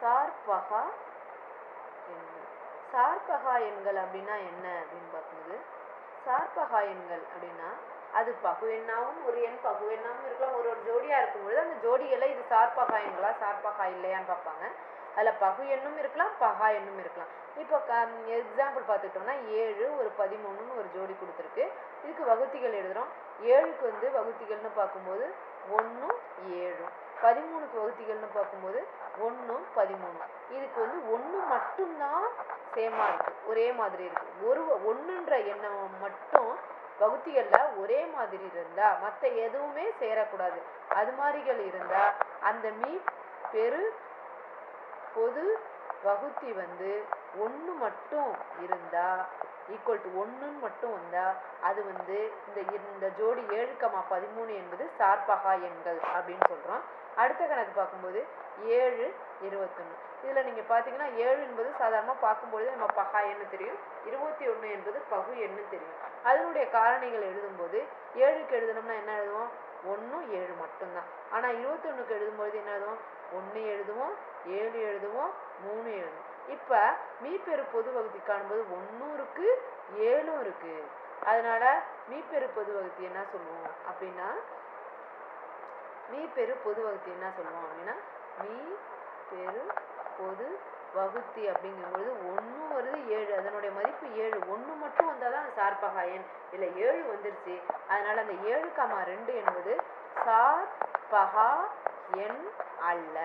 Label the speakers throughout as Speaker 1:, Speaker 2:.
Speaker 1: சார்பகா எண்கள். சார்பகா எண்கள் அப்படின்னா என்ன அப்படின்னு பார்க்கும்போது சார்பகா எண்கள் அப்படின்னா அது பகு எண்ணாவும் ஒரு எண் பகு எண்ணாகவும் இருக்கலாம். ஒரு ஒரு ஜோடியாக இருக்கும்பொழுது அந்த ஜோடிகளை இது சார்பகா எண்களா சார்பகா இல்லையான்னு பார்ப்பாங்க. அதில் பகு எண்ணும் இருக்கலாம் பகா எண்ணும் இருக்கலாம். இப்போ க எக்ஸாம்பிள் பார்த்துக்கிட்டோம்னா ஏழு ஒரு பதிமூணுன்னு ஒரு ஜோடி கொடுத்துருக்கு. இதுக்கு வகுத்திகள் எழுதுகிறோம் ஏழுக்கு வந்து வகுத்திகள்னு பார்க்கும்போது ஒன்றும் ஏழும். பதிமூணுக்கு வகுத்திகள்னு பார்க்கும்போது ஒன்றும் பதிமூணும் இதுக்கு வந்து ஒன்று மட்டும்தான் சேமாக இருக்குது ஒரே மாதிரி இருக்குது ஒரு ஒன்றுன்ற எண்ணம் மட்டும் வகுத்திகளில் ஒரே மாதிரி இருந்தால் மற்ற எதுவுமே சேரக்கூடாது. அது மாதிரிகள் இருந்தால் அந்த மீ பெரு பொது வகுத்தி வந்து ஒன்று மட்டும் இருந்தால் ஈக்குவல் டு ஒன்றுன்னு மட்டும் வந்தால் அது வந்து இந்த இந்த ஜோடி ஏழு கமா பதிமூணு என்பது சார்பகா எண்கள் அப்படின்னு சொல்கிறோம் அடுத்த கணக்கு பார்க்கும்போது ஏழு இருபத்தொன்று இதில் நீங்கள் பார்த்தீங்கன்னா ஏழு என்பது சாதாரணமாக பார்க்கும்பொழுது நம்ம பகா எண்ணு தெரியும் இருபத்தி ஒன்று என்பது பகு எண்ணு தெரியும். அதனுடைய காரணிகள் எழுதும்போது ஏழுக்கு எழுதணும்னா என்ன எழுதுவோம்? ஒன்றும் ஏழு மட்டும்தான். ஆனால் இருபத்தொன்றுக்கு எழுதும்பொழுது என்ன எழுதுவோம்? ஒன்று எழுதுவோம் ஏழு எழுதுவோம் மூணு எழுதுவோம். இப்போ மீப்பெரு பொது வகுதி காணும்போது ஒன்றும் இருக்குது ஏழும் இருக்குது அதனால் மீப்பெரு பொது வகுதி என்ன சொல்லுவோம் அப்படின்னா மீப்பெரு பொது வகுதி என்ன சொல்லுவோம் அப்படின்னா மீ பெரு பொது வகுத்தி அப்படிங்கும்பொழுது ஒன்று வருது ஏழு. அதனுடைய மதிப்பு ஏழு. ஒன்று மட்டும் வந்தால் தான் சார்பகா எண். இல்லை ஏழு வந்துருச்சு. அதனால் அந்த ஏழு கமா ரெண்டு என்பது சார் பகா எண் அல்ல.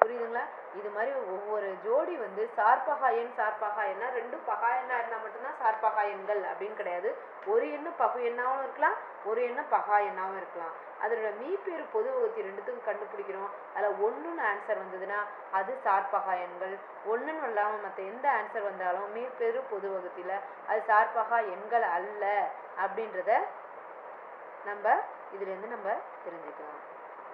Speaker 1: புரியுதுங்களா? இது மாதிரி ஒவ்வொரு ஜோடி வந்து சார்பகாயன் சார்பகாயன்னா ரெண்டும் பகா இருந்தால் மட்டும்தான் சார்பகாயன்கள் அப்படின்னு கிடையாது. ஒரு எண்ணு பகு எண்ணாவும் இருக்கலாம் ஒரு எண்ணு பகா இருக்கலாம். அதோட மீப்பேறு பொது வகுத்தி ரெண்டுத்துக்கும் கண்டுபிடிக்கிறோம். அதில் ஒன்றுன்னு ஆன்சர் வந்ததுன்னா அது சார்பகாயன்கள். ஒன்றுன்னு இல்லாமல் மற்ற எந்த ஆன்சர் வந்தாலும் மீப்பெரு பொது வகுத்தியில் அது சார்பகா எண்கள் அல்ல அப்படின்றத நம்ம இதுலேருந்து நம்ம தெரிஞ்சுக்கலாம்.